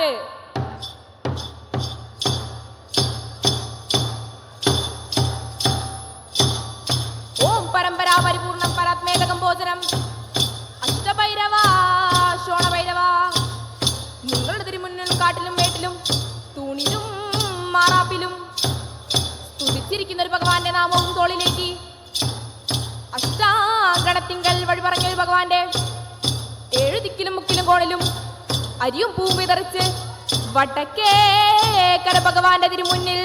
പാട്ട്. ഓം പരമ്പരാ പരിപൂർണം പരാത്മേതകം ഭോജനം. കാട്ടിലും തൂണിലും സ്തുതിച്ചിരിക്കുന്ന ഒരു ഭഗവാന്റെ നാമവും തോളിലേക്ക്. അഷ്ടാഗണത്തിങ്കൽ വഴി പറഞ്ഞ ഭഗവാന്റെ ഏഴു ദിക്കിലും മുക്കിലും കോണിലും അരിയും പൂ വിതറിച്ച് വടക്കേക്കര ഭഗവാന്റെ തിരുമുന്നിൽ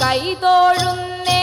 കൈതോഴുന്നേ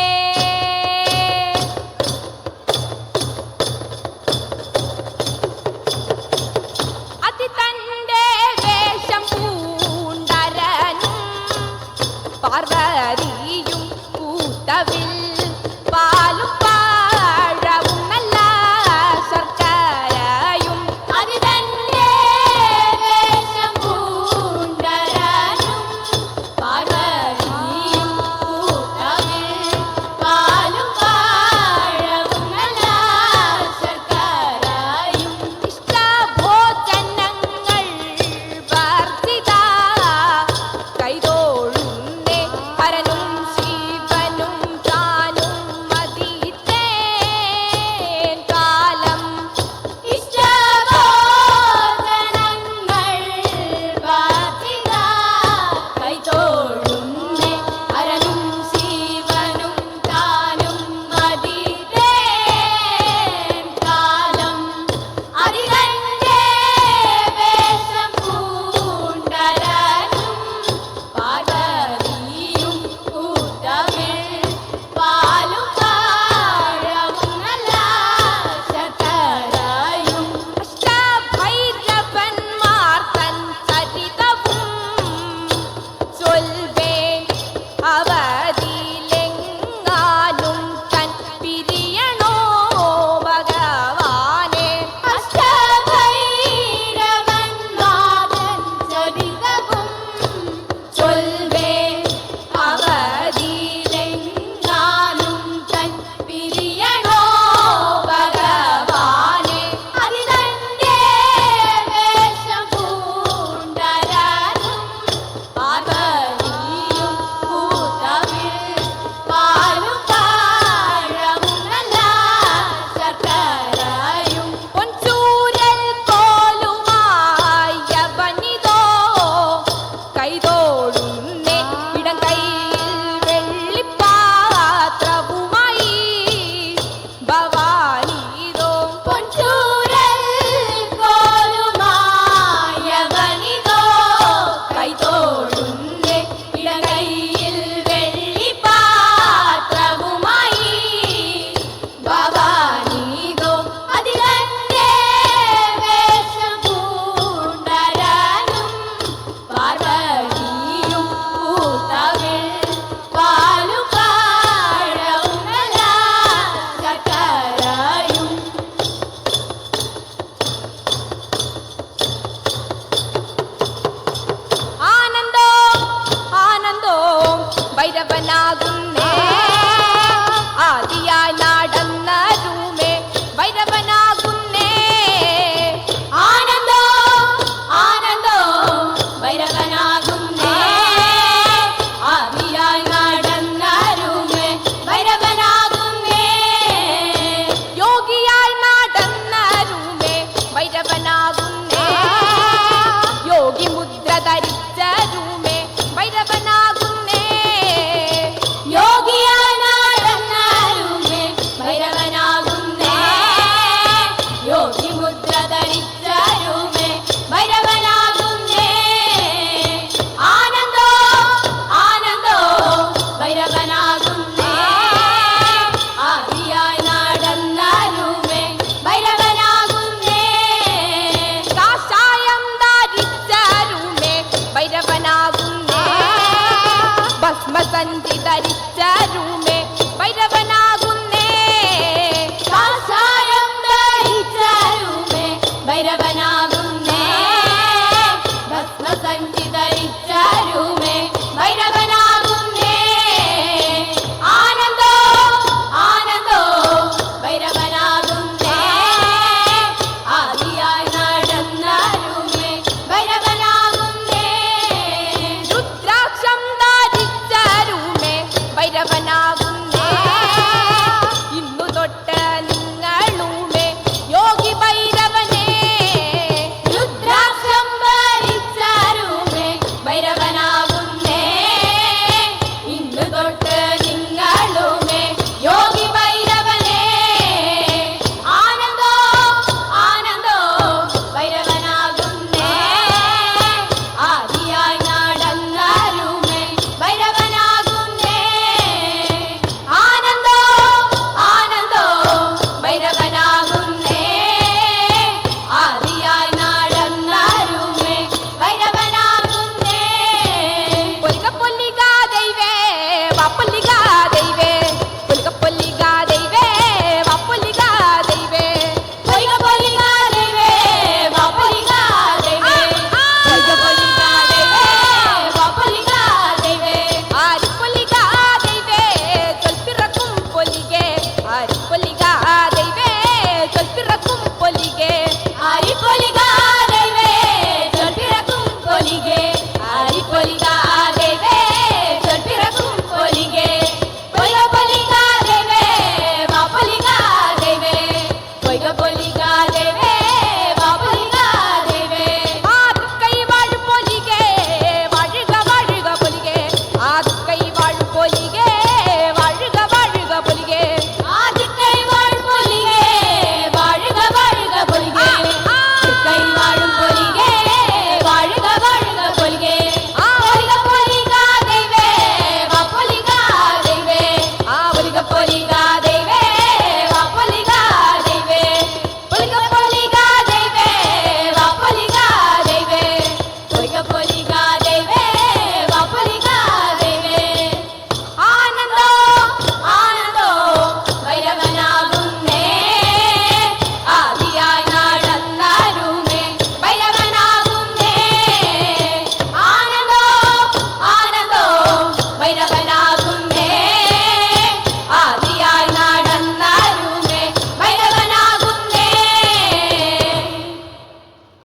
നിരവലാകുന്നേ